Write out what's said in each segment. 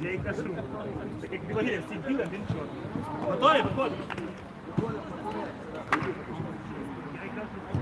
Я їй кажу, так як білогіря всі біля, він чорний. Готові? Виходимо. Синій. Менс. Це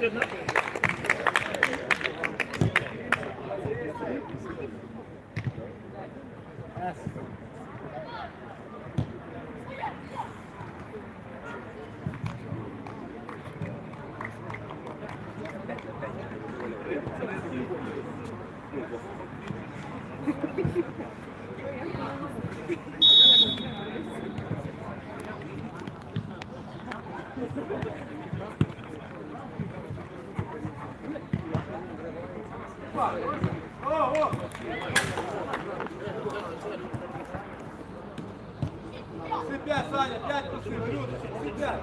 Не, ну Пять, Саня, пять пошли, Люда, пять.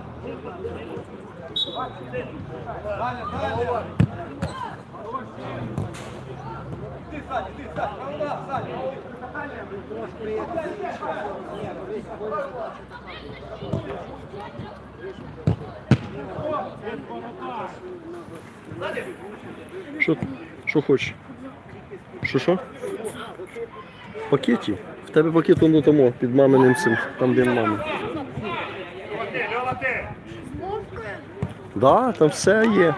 Саня, що хочеш? Що що? Пакеті? В тебе пакет ну тому під маминим цим, там де мама. Да, там все є.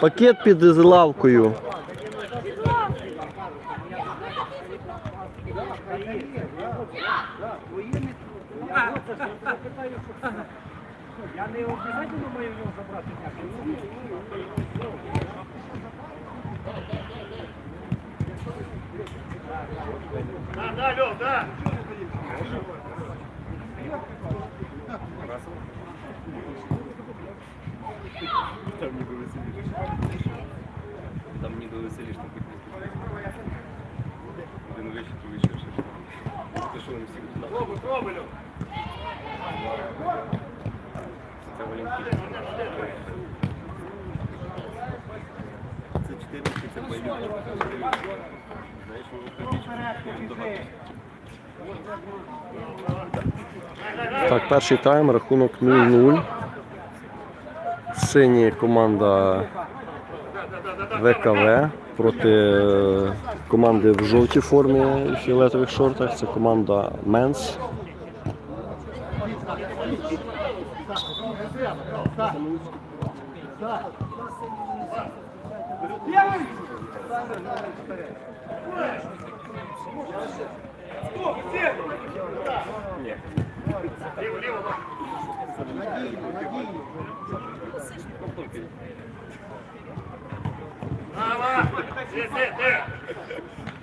Пакет під лавкою. Під лавкою. Я не обов'язково маю його забрати. Да, да, Льов, да. Там не довеселишь. Там не довеселишь, там хоть Один вечір, то вечір ще ж. Ти що, вони всі туди? Пробуй, пробуй, Льов. Це Валентин. Це 14, це виходить. Так, перший тайм, рахунок 0-0. Сині команда ВКВ проти е, команди в жовтій формі і фіолетових шортах. Це команда Менс. Саша,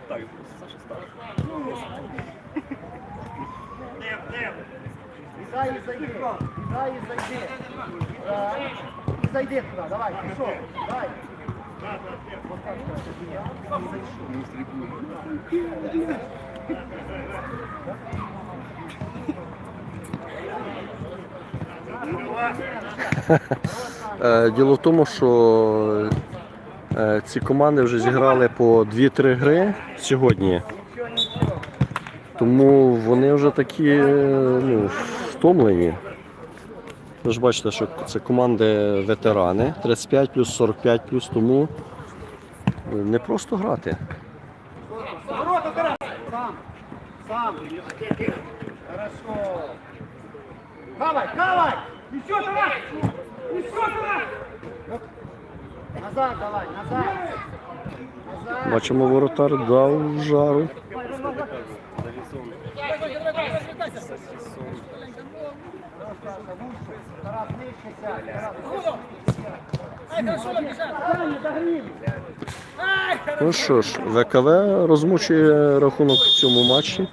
Так, Саша старший. Дай и зайди. Дай и зайди. Да. И зайди туда. Давай, пішов. Давай. Е, Діло в тому, що е, ці команди вже зіграли по 2-3 гри сьогодні. Тому вони вже такі е, ну, втомлені. Ви ж бачите, що це команди ветерани 35 плюс 45 плюс, тому не просто грати. Сам! Сам! Давай, давай! Назад давай, назад! Назад! Бачимо, воротар дав жару. Ну що ж, ВКВ розмучує рахунок в цьому матчі.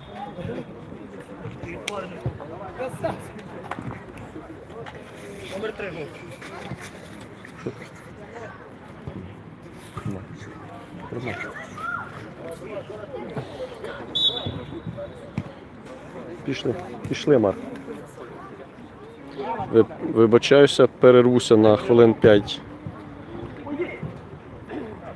Пішли, пішли, Марк. Ви- Вибачаюся, перервуся на хвилин 5